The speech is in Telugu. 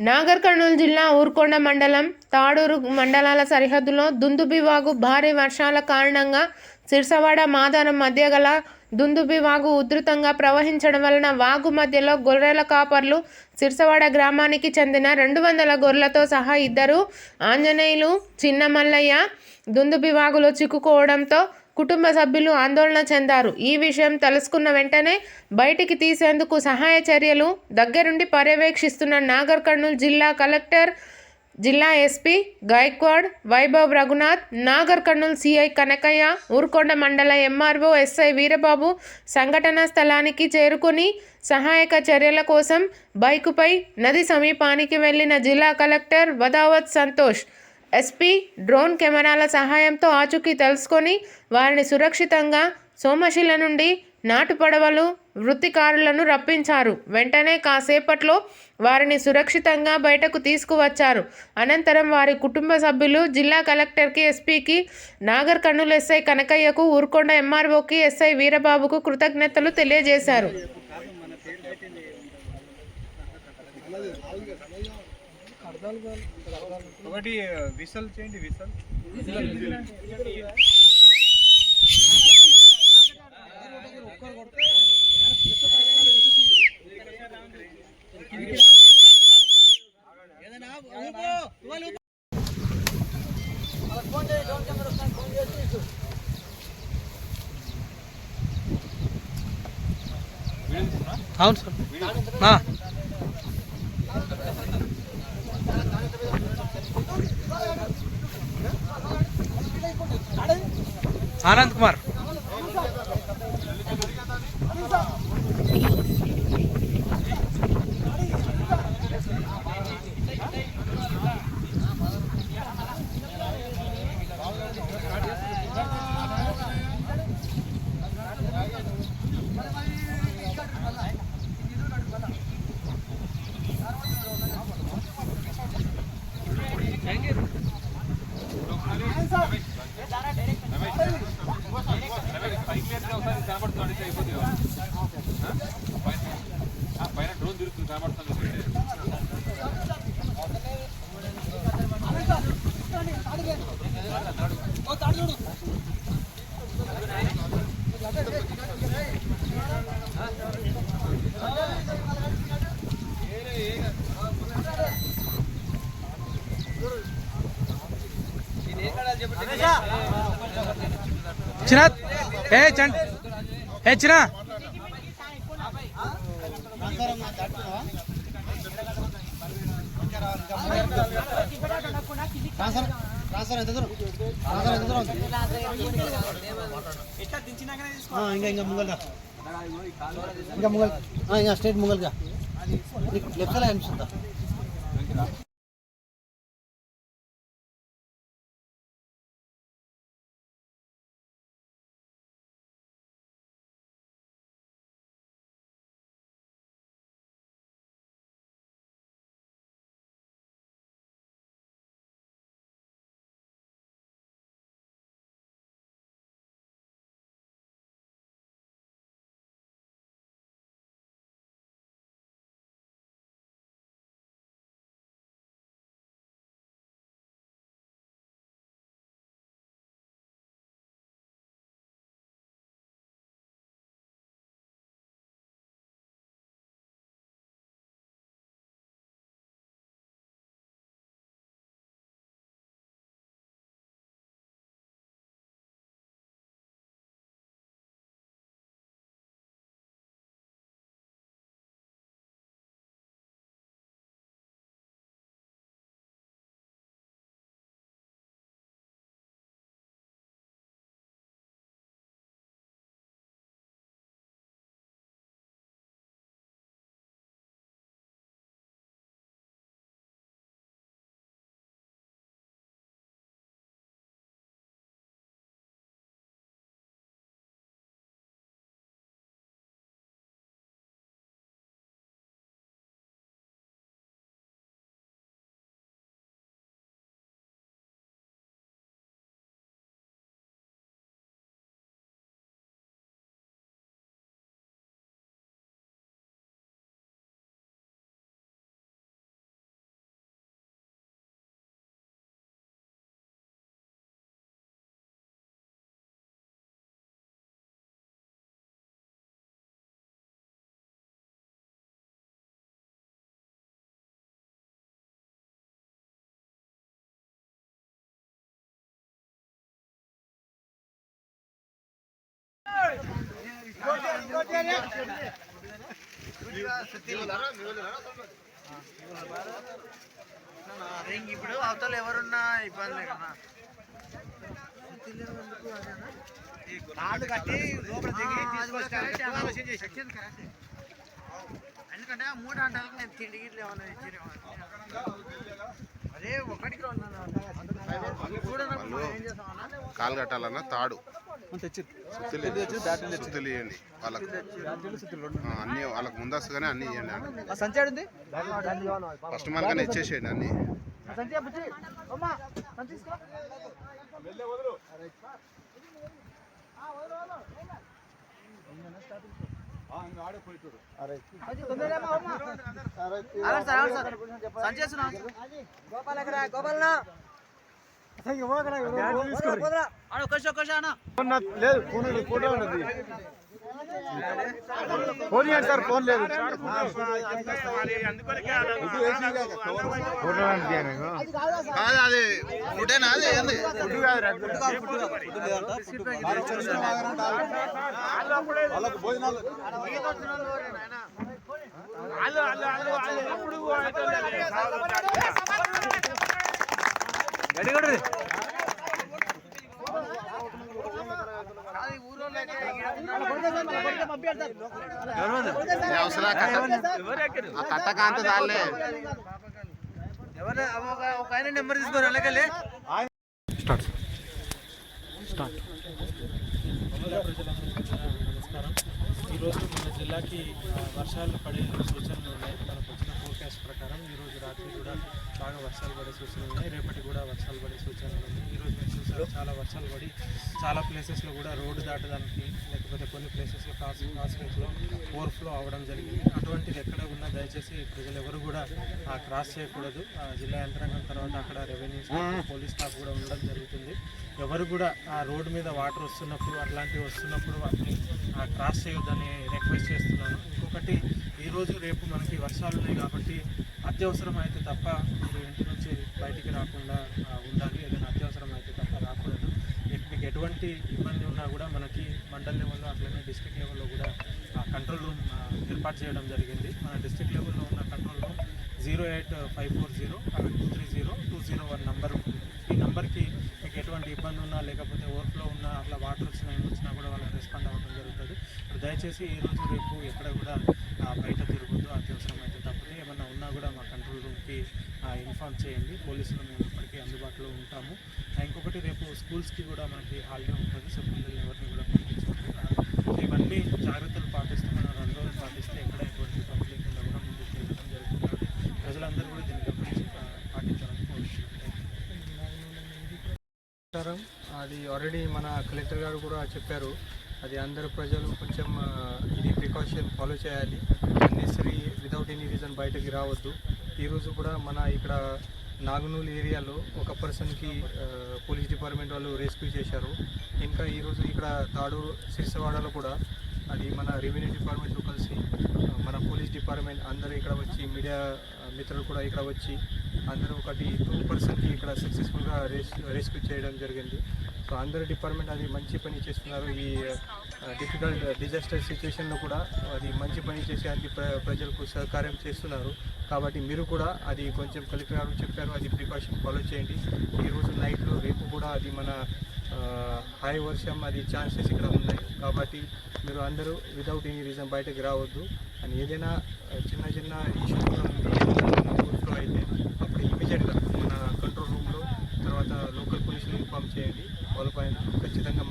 నాగర్ కర్నూలు జిల్లా ఊర్కొండ మండలం తాడూరు మండలాల సరిహద్దులో దుందుబివాగు భారీ వర్షాల కారణంగా సిర్సవాడ మాదారం మధ్య గల దుందుబి వాగు ఉధృతంగా ప్రవహించడం వలన వాగు మధ్యలో గొర్రెల కాపర్లు సిర్సవాడ గ్రామానికి చెందిన రెండు వందల గొర్రెలతో సహా ఇద్దరు ఆంజనేయులు చిన్న మల్లయ్య దుందుబి వాగులో చిక్కుకోవడంతో కుటుంబ సభ్యులు ఆందోళన చెందారు. ఈ విషయం తెలుసుకున్న వెంటనే బయటికి తీసేందుకు సహాయ చర్యలు దగ్గరుండి పర్యవేక్షిస్తున్న నాగర్ కర్నూలు జిల్లా కలెక్టర్ జిల్లా ఎస్పీ గాయక్వాడ్ వైభవ్ రఘునాథ్ నాగర్ కర్నూలు సిఐ కనకయ్య ఊరుకొండ మండల ఎంఆర్ఓ ఎస్ఐ వీరబాబు సంఘటనా స్థలానికి చేరుకుని సహాయక చర్యల కోసం బైకుపై నది సమీపానికి వెళ్ళిన జిల్లా collector Vadavath Santosh SP drone కెమెరాల సహాయంతో ఆచూకీ తెలుసుకొని వారిని సురక్షితంగా సోమశిల నుండి నాటు పడవలు వృత్తికారులను రప్పించారు. వెంటనే కాసేపట్లో వారిని సురక్షితంగా బయటకు తీసుకువచ్చారు. అనంతరం వారి కుటుంబ సభ్యులు జిల్లా కలెక్టర్కి ఎస్పీకి నాగర్ కర్నూలు ఎస్ఐ కనకయ్యకు ఊరుకొండ ఎంఆర్ఓకి ఎస్ఐ వీరబాబుకు కృతజ్ఞతలు తెలియజేశారు. ఒకటి విసల్ చేయండి విసల్. అవును సార్. ఆనంద్ కుమార్. చిన్న ఏ చండ్ ఏ చిన్న ట్రాన్స్ఫర్ ఇంకా ఇంకా ముంగల్గా. ఇంకా ముంగల్ ఇంకా స్ట్రైట్ ముంగల్గా. లెఫ్ట్ సైడ్ అనిపిస్తుందా ఇప్పుడు అవతల ఎవరున్నా ఇబ్బంది కదా తాళ్ళు కట్టి లోపల దిగి తీసుకొచ్చి ఆలోచన చేసి ఎందుకంటే మూడు గంటలకు నేను తిండి గిట్లు ఏమన్నా ఇచ్చిరేమో కాలు కట్టాలన్నా తాడు. ఇవ్వండి వాళ్ళకు. అన్ని వాళ్ళకి ముందస్తుగానే అన్ని ఇవ్వండి ఫస్ట్ మనకనే ఇచ్చేసేయండి అన్ని. గోపాలకరా గోపాలనా? లేదు ఫోన్ ఫోటో ఉన్నది. ఫోన్ ఇవ్వండి సార్ ఫోన్ లేదు. ఫోటో కాదు అది ఫుడేనా అది ఏంది? భోజనాలు. ఏ అవసరం ఆ కట్ట కాంత దాలే ఎవరు? ఒక- ఒక ఆయన నెంబర్ తీసుకోరు అలాగే నమస్కారం మన వర్షాలు పడే సూచనలు ఉన్నాయి. మనకు వచ్చిన ఫోర్కాస్ట్ ప్రకారం ఈరోజు రాత్రి కూడా బాగా వర్షాలు పడే సూచనలు ఉన్నాయి. రేపటి కూడా వర్షాలు పడే సూచనలు ఉన్నాయి. ఈరోజు మేము చూసారు చాలా వర్షాలు పడి చాలా ప్లేసెస్లో కూడా రోడ్డు దాటడానికి లేకపోతే కొన్ని ప్లేసెస్లో కాస్ కాస్మేస్లో ఓవర్ఫ్లో అవ్వడం జరిగింది. అటువంటిది ఎక్కడ ఉన్నా దయచేసి ప్రజలు ఎవరు కూడా క్రాస్ చేయకూడదు. ఆ, జిల్లా యంత్రాంగం తర్వాత అక్కడ రెవెన్యూ స్టాఫ్ పోలీస్ స్టాఫ్ కూడా ఉండడం జరుగుతుంది. ఎవరు కూడా ఆ రోడ్డు మీద వాటర్ వస్తున్నప్పుడు అట్లాంటివి వస్తున్నప్పుడు వాటిని క్రాస్ చేయొద్దని రిక్వెస్ట్ చేస్తున్నాను. ఇంకొకటి ఈరోజు రేపు మనకి వర్షాలు ఉన్నాయి కాబట్టి అత్యవసరం అయితే తప్ప మీరు ఇంటి నుంచి బయటికి రాకుండా ఉండాలి. ఏదైనా అత్యవసరం అయితే తప్ప రాకూడదు. మీకు ఎటువంటి ఇబ్బంది ఉన్నా కూడా మనకి మండల్ లెవెల్లో అట్లనే డిస్ట్రిక్ట్ లెవెల్లో కూడా కంట్రోల్ రూమ్ ఏర్పాటు చేయడం జరిగింది. మన డిస్ట్రిక్ట్ లెవెల్లో ఉన్న control room zero eight five four zero two three zero two zero one number ఈ నంబర్కి మీకు ఎటువంటి ఇబ్బంది ఉన్నా లేకపోతే ఓవర్ఫ్లో ఉన్నా అట్లా వాటర్ వచ్చినా ఏమి వచ్చినా కూడా వాళ్ళని రెస్పాండ్ అవ్వడం జరుగుతుంది ఇప్పుడు దయచేసి ఈ రోజు రేపు ఎక్కడ కూడా బయట తిరగద్దు అత్యవసరమైతే అయితే తప్పితే ఏమన్నా ఉన్నా కూడా మా కంట్రోల్ రూమ్కి ఇన్ఫామ్ చేయండి పోలీసులు మేము ఇప్పటికీ అందుబాటులో ఉంటాము ఇంకొకటి రేపు స్కూల్స్కి కూడా మనకి హాలిడే ఉంటుంది సో పిల్లల్ని ఎవరిని కూడా పంపించవద్దు ఇవన్నీ జాగ్రత్తలు పాటిస్తూ మనం రెండు రోజులు పాటిస్తే ఎక్కడ ఎటువంటి పంపులు లేకుండా కూడా ముందుకు వెళ్ళడం జరుగుతుంది ప్రజలందరూ కూడా దీన్ని గమనించి పాటించాలని కోరుతున్నాం అది ఆల్రెడీ మన కలెక్టర్ గారు కూడా చెప్పారు అది అందరు ప్రజలు కొంచెం ఇది ప్రికాషన్ ఫాలో చేయాలి. అన్నెసరీ వితౌట్ ఎనీ రీజన్ బయటకి రావద్దు. ఈరోజు కూడా మన ఇక్కడ నాగనూలు ఏరియాలో ఒక పర్సన్కి పోలీస్ డిపార్ట్మెంట్ వాళ్ళు రెస్క్యూ చేశారు. ఇంకా ఈరోజు ఇక్కడ తాడూరు సిరిసవాడలో కూడా అది మన రెవెన్యూ డిపార్ట్మెంట్తో కలిసి మన పోలీస్ డిపార్ట్మెంట్ అందరూ ఇక్కడ వచ్చి మీడియా మిత్రులు కూడా ఇక్కడ వచ్చి అందరూ ఒకటి టూ పర్సన్కి ఇక్కడ సక్సెస్ఫుల్గా రెస్ రెస్క్యూ చేయడం జరిగింది. అందరు డిపార్ట్మెంట్ అది మంచి పని చేస్తున్నారు. ఈ డిఫికల్ట్ డిజాస్టర్ సిచ్యువేషన్లో కూడా అది మంచి పని చేసి అది ప్ర- ప్రజలకు సహకారం చేస్తున్నారు. కాబట్టి మీరు కూడా అది కొంచెం కలెక్టర్ గారు చెప్పారు అది ప్రికాషన్ ఫాలో చేయండి. ఈరోజు నైట్లో రేపు కూడా అది మన హై వర్షం అది ఛాన్సెస్ ఇక్కడ ఉన్నాయి. కాబట్టి మీరు అందరూ వితౌట్ ఎనీ రీజన్ బయటకు రావద్దు. అని ఏదైనా చిన్న చిన్న ఇష్యూ అయితే అప్పుడు ఇమీడియట్గా మన కంట్రోల్ రూమ్లో తర్వాత లోకల్ పోలీసులు ఇన్ఫామ్ చేయండి. కోల్పోయినా ఖచ్చితంగా